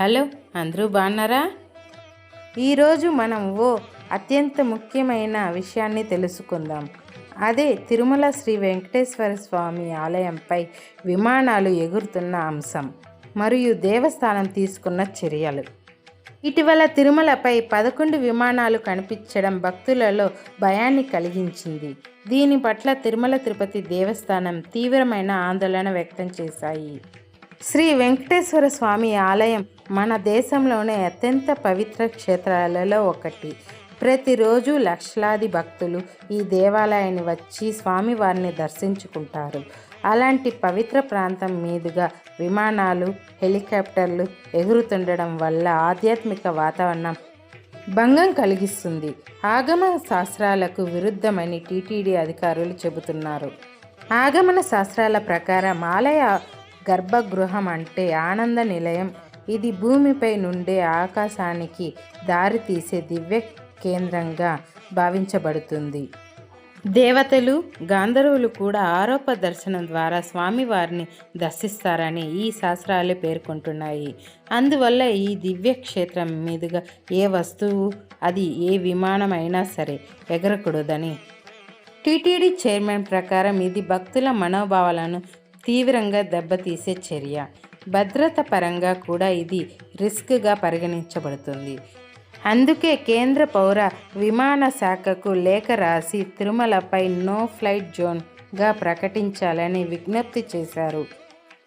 Hello అందరూ బాగున్నారా? ఈరోజు మనం ఓ అత్యంత ముఖ్యమైన విషయాన్ని తెలుసుకుందాం. అదే తిరుమల శ్రీ వెంకటేశ్వర స్వామి ఆలయంపై విమానాలు ఎగురుతున్న అంశం మరియు దేవస్థానం తీసుకున్న చర్యలు. ఇటీవల తిరుమలపై పదకొండు విమానాలు కనిపించడం భక్తులలో భయాన్ని కలిగించింది. దీని పట్ల తిరుమల తిరుపతి దేవస్థానం తీవ్రమైన ఆందోళన వ్యక్తం చేశాయి. శ్రీ వెంకటేశ్వర స్వామి ఆలయం మన దేశంలోనే అత్యంత పవిత్ర క్షేత్రాలలో ఒకటి. ప్రతిరోజు లక్షలాది భక్తులు ఈ దేవాలయాన్ని వచ్చి స్వామివారిని దర్శించుకుంటారు. అలాంటి పవిత్ర ప్రాంతం మీదుగా విమానాలు హెలికాప్టర్లు ఎగురుతుండడం వల్ల ఆధ్యాత్మిక వాతావరణం భంగం కలిగిస్తుంది. ఆగమ శాస్త్రాలకు విరుద్ధమని టీటీడీ అధికారులు చెబుతున్నారు. ఆగమన శాస్త్రాల ప్రకారం ఆలయ గర్భగృహం అంటే ఆనంద నిలయం. ఇది భూమిపై నుండే ఆకాశానికి దారితీసే దివ్య కేంద్రంగా భావించబడుతుంది. దేవతలు గాంధర్వులు కూడా ఆరోప దర్శనం ద్వారా స్వామివారిని దర్శిస్తారని ఈ శాస్త్రాలు పేర్కొంటున్నాయి. అందువల్ల ఈ దివ్యక్షేత్రం మీదుగా ఏ వస్తువు అది ఏ విమానమైనా సరే ఎగరకూడదని. టీటీడీ చైర్మన్ ప్రకారం ఇది భక్తుల మనోభావాలను తీవ్రంగా దెబ్బతీసే చర్య. భద్రత పరంగా కూడా ఇది రిస్క్గా పరిగణించబడుతుంది. అందుకే కేంద్ర పౌర విమాన శాఖకు లేఖ రాసి తిరుమలపై నో ఫ్లైట్ జోన్గా ప్రకటించాలని విజ్ఞప్తి చేశారు.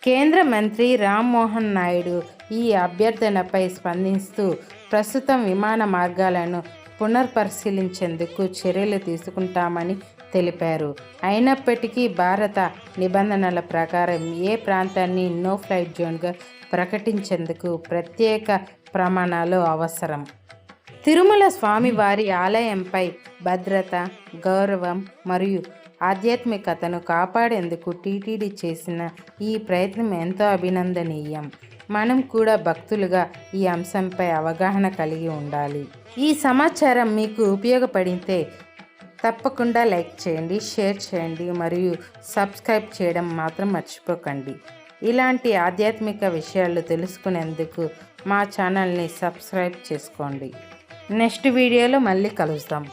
కేంద్ర మంత్రి రామ్మోహన్ నాయుడు ఈ అభ్యర్థనపై స్పందిస్తూ ప్రస్తుతం విమాన మార్గాలను పునర్పరిశీలించేందుకు చర్యలు తీసుకుంటామని తెలిపారు. అయినప్పటికీ భారత నిబంధనల ప్రకారం ఏ ప్రాంతాన్ని నో ఫ్లైట్ జోన్గా ప్రకటించేందుకు ప్రత్యేక ప్రమాణాలు అవసరం. తిరుమల స్వామివారి ఆలయంపై భద్రత గౌరవం మరియు ఆధ్యాత్మికతను కాపాడేందుకు టీటీడీ చేసిన ఈ ప్రయత్నం ఎంతో అభినందనీయం. మనం కూడా భక్తులుగా ఈ అంశంపై అవగాహన కలిగి ఉండాలి. ఈ సమాచారం మీకు ఉపయోగపడితే తప్పకుండా లైక్ చేయండి షేర్ చేయండి మరియు సబ్స్క్రైబ్ చేయడం మాత్రం మర్చిపోకండి. ఇలాంటి ఆధ్యాత్మిక విషయాలు తెలుసుకునేందుకు మా ఛానల్ని సబ్స్క్రైబ్ చేసుకోండి. నెక్స్ట్ వీడియోలో మళ్ళీ కలుస్తాం